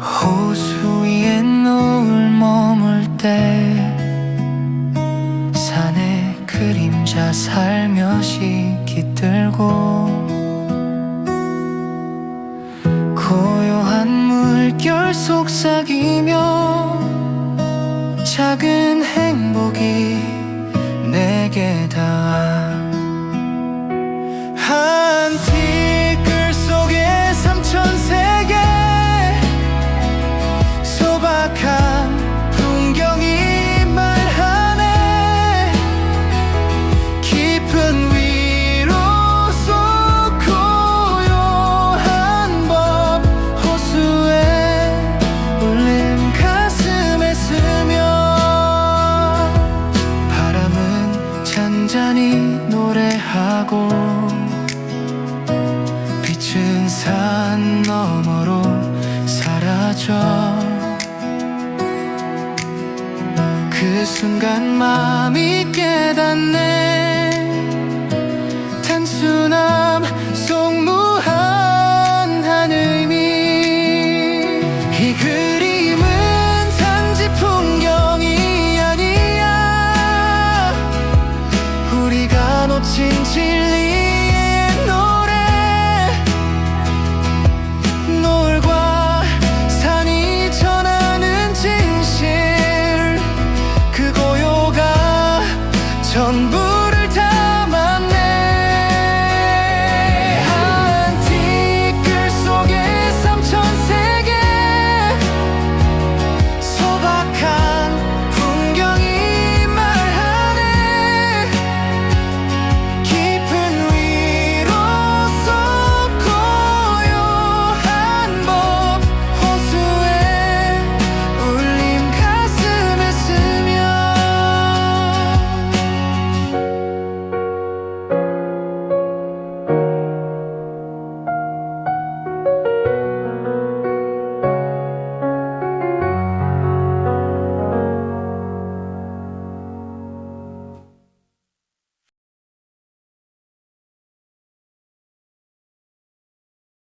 호수 위에 노을 머물 때 산에 그림자 살며시 깃들고 고요한 물결 속삭이며 작은 행복이 내게 닿아 한티 잔잔히 노래하고 빛은 산 너머로 사라져. 그 순간 마음이 깨닫네 놓친 진리의 노래. 노을과 산이 전하는 진실. 그 고요가 전부